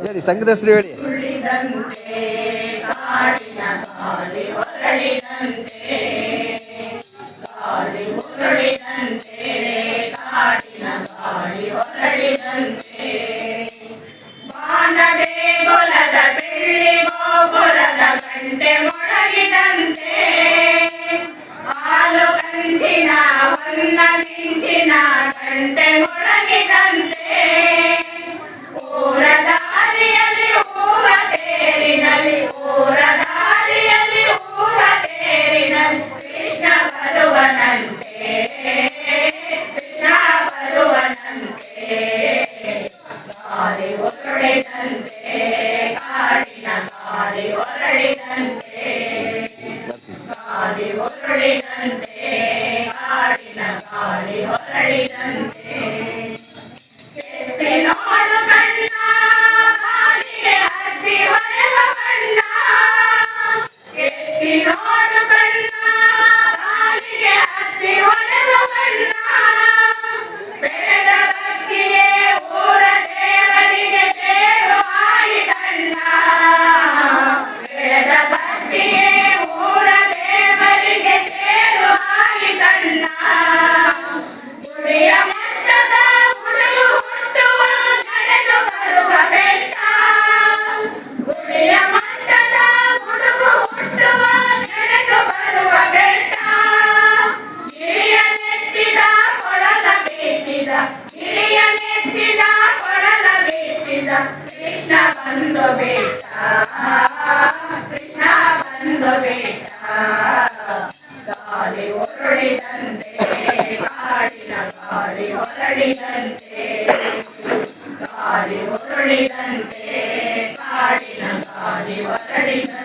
ಸರಿ ಸಂಗೀತ ಶ್ರೀ ಹೇಳಿ ಮೊಳಗಿದಂತೆ ಹಾಲು ಕಂಚಿನ ವಂದ ಮಿಂಚಿನ ஒருளை தந்தே காதி ஒருளை தந்தே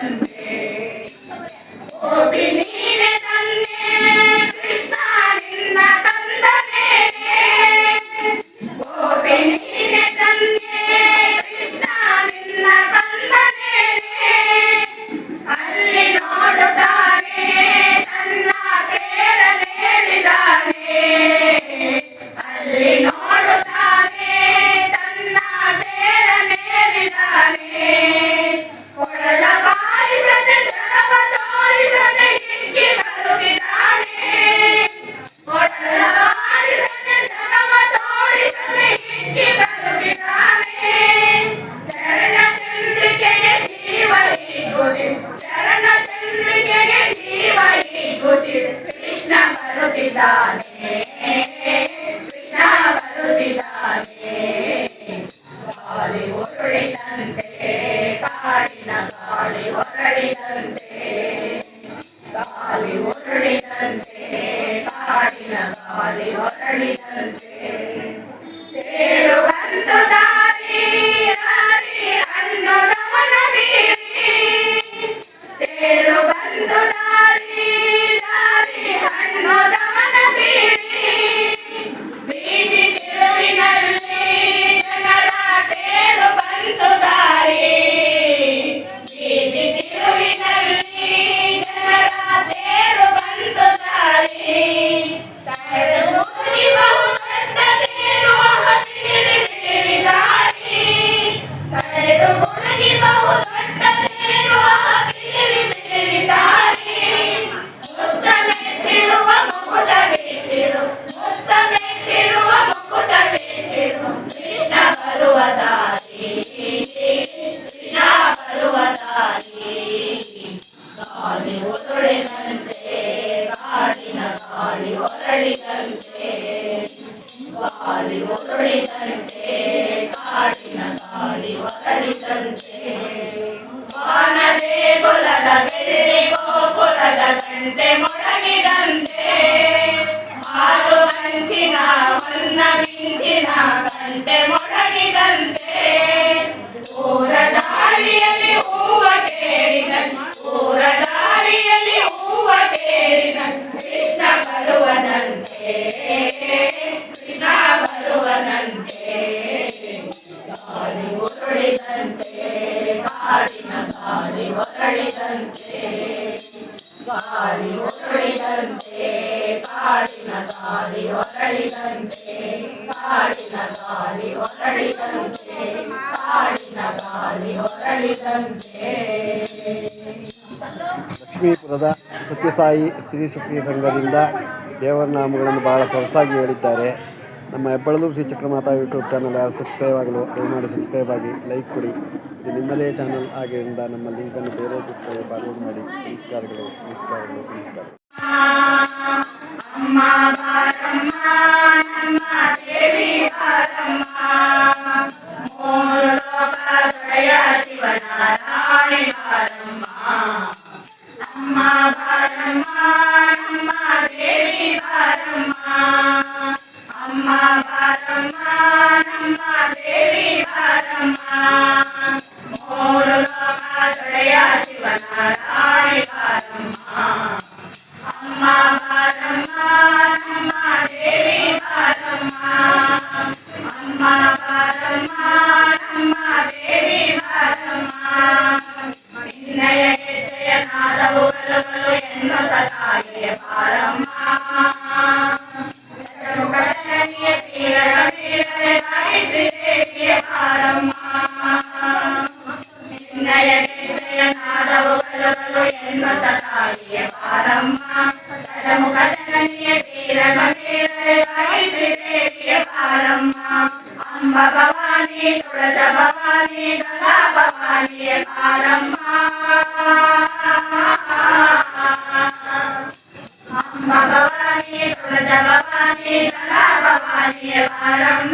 destiny. stars. ಗಾಳಿ ಹೊರಳಿದಂತೆ ಗಾಳಿ ಹೊರಳಿದಂತೆ ಕಾಡಿನ ಗಾಳಿ ಹೊರಳಿದಂತೆ ವಾನವೇ ಕುಲದ ಬೆಳ್ಳಿ ಗೋಕುಲದ ಗಂಟೆ ಮೊಳಗಿದಂತೆ ಹಾಲು ಹಂಚಿನ ಮನ್ನವೇ ಹೊರಳಿದಂತೆ ಕಾಡಿನ ಗಾಳಿ ಹೊರಳಿದಂತೆ ಲಕ್ಷ್ಮೀಪುರದ ಸತ್ಯಸಾಯಿ ಸ್ತ್ರೀ ಶಕ್ತಿ ಸಂಘದಿಂದ ದೇವರ ನಾಮಗಳನ್ನು ಬಹಳ ಸೊಗಸಾಗಿ ಹೇಳಿದ್ದಾರೆ. ನಮ್ಮ ಹೆಬ್ಬಳದೂರು ಶ್ರೀ ಚಕ್ರಮಾತಾ ಯೂಟ್ಯೂಬ್ ಚಾನಲ್ ಯಾರು ಸಬ್ಸ್ಕ್ರೈಬ್ ಆಗಲು ದಯಮಾಡಿ ಸಬ್ಸ್ಕ್ರೈಬ್ ಆಗಿ ಲೈಕ್ ಕೊಡಿ. ಇದು ನಿಮ್ಮದೇ ಚಾನಲ್ ಆಗಿರಿಂದ ನಮ್ಮ ಲಿಂಕನ್ನು ಬೇರೆ ಫಾರ್ವರ್ಡ್ ಮಾಡಿ. ನಮಸ್ಕಾರಗಳು ನಮಸ್ಕಾರಗಳು, ನಮಸ್ಕಾರ. ஆடி வரும் భవాని భవాని వారం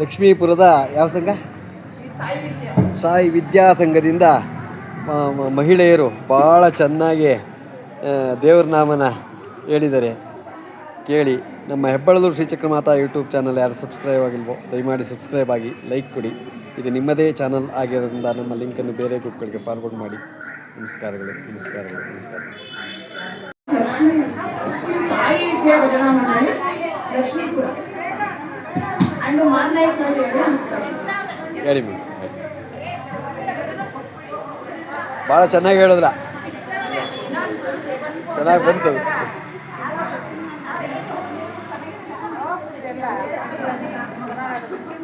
ಲಕ್ಷ್ಮೀಪುರದ ಯಾವ ಸಂಘ? ಸಾಯಿ ವಿದ್ಯಾ ಸಂಘದಿಂದ ಮಹಿಳೆಯರು ಭಾಳ ಚೆನ್ನಾಗಿ ದೇವ್ರ ನಾಮನ ಹೇಳಿದ್ದಾರೆ. ಕೇಳಿ, ನಮ್ಮ ಹೆಬ್ಬಳದೂರು ಶ್ರೀಚಕ್ರಮಾತಾ ಯೂಟ್ಯೂಬ್ ಚಾನಲ್ ಯಾರು ಸಬ್ಸ್ಕ್ರೈಬ್ ಆಗಿಲ್ವೋ, ದಯಮಾಡಿ ಸಬ್ಸ್ಕ್ರೈಬ್ ಆಗಿ, ಲೈಕ್ ಕೊಡಿ. ಇದು ನಿಮ್ಮದೇ ಚಾನಲ್ ಆಗಿರೋದ್ರಿಂದ ನಮ್ಮ ಲಿಂಕನ್ನು ಬೇರೆ ಗ್ರೂಪ್ಗಳಿಗೆ ಫಾರ್ವರ್ಡ್ ಮಾಡಿ. ನಮಸ್ಕಾರಗಳು ನಮಸ್ಕಾರಗಳು ನಮಸ್ಕಾರ. ಹೇಳಿ. ಭಾಳ ಚೆನ್ನಾಗಿ ಹೇಳಿದ್ರ. ಚೆನ್ನಾಗಿ ಬಂತು.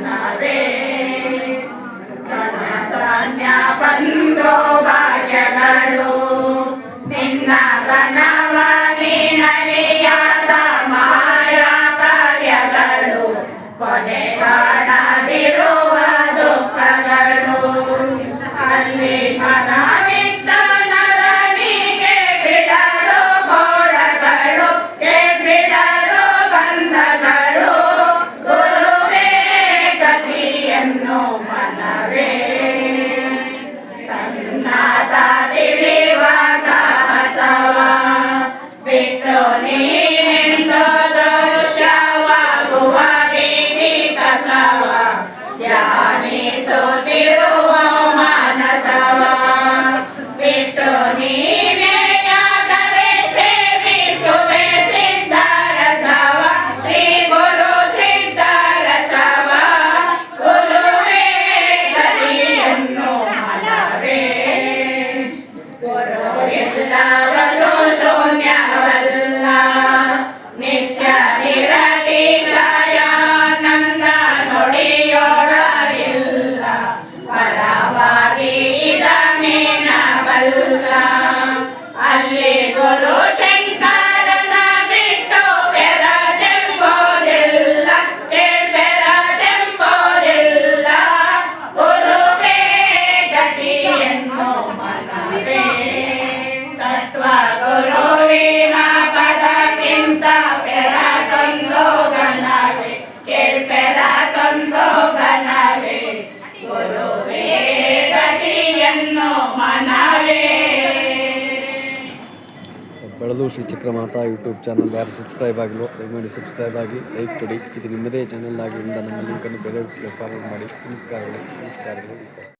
な。ಎಲ್ಲರಿಗೂ ಶ್ರೀ ಚಕ್ರಮಾತಾ ಯೂಟ್ಯೂಬ್ ಚಾನಲ್. ಯಾರು ಸಬ್ಸ್ಕ್ರೈಬ್ ಆಗಿಲ್ಲ ದಯಮಾಡಿ ಸಬ್ಸ್ಕ್ರೈಬ್ ಆಗಿ ಲೈಕ್ ಕೊಡಿ. ಇದು ನಿಮ್ಮದೇ ಚಾನಲ್ ಆಗಿ ನಮ್ಮ ಲಿಂಕನ್ನು ಬೇರೆ ಫಾಲೋ ಮಾಡಿ. ನಮಸ್ಕಾರಗಳು ನಮಸ್ಕಾರಗಳು, ನಮಸ್ಕಾರ.